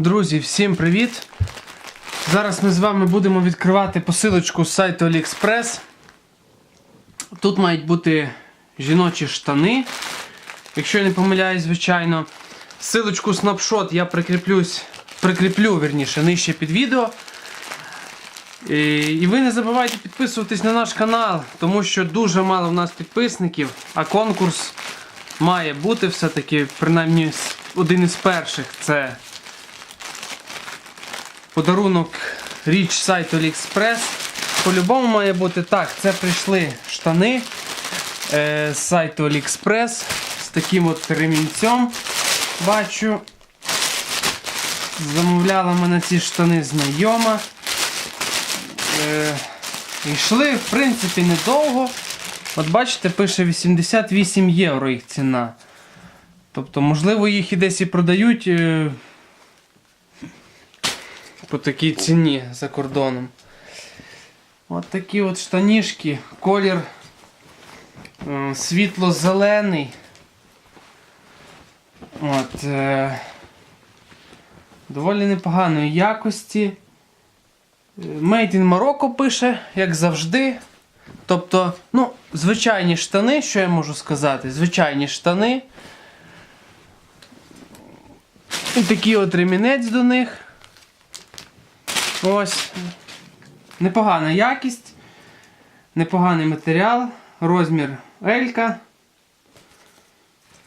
Друзі, всім привіт! Зараз ми з вами будемо відкривати посилочку з сайту AliExpress. Тут мають бути жіночі штани. Якщо я не помиляюсь, звичайно. Силочку снапшот я прикріплю верніше, нижче під відео. І, і ви не забувайте підписуватись на наш канал, тому що дуже мало в нас підписників, а конкурс має бути все-таки, принаймні, один із перших. Це подарунок річ сайту AliExpress. По-любому має бути так. Це прийшли штани е, з сайту AliExpress з таким от ремінцем. Бачу. Замовляла мене ці штани знайома. Е, йшли, в принципі, недовго. От бачите, пише 88 євро їх ціна. Тобто, можливо, їх і десь і продають е, по такій ціні за кордоном. От такі от штанішки, колір е, світло-зелений. От, е, доволі непоганої якості. Е, Made in Morocco пише, як завжди. Тобто, ну, звичайні штани, що я можу сказати? Звичайні штани. І такий от ремінець до них. Ось. Непогана якість, непоганий матеріал, розмір L.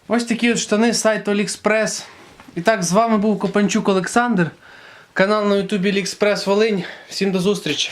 Ось такі от штани з сайту AliExpress. І так, з вами був Копанчук Олександр. Канал на Ютубі AliExpress Волинь. Всім до зустрічі!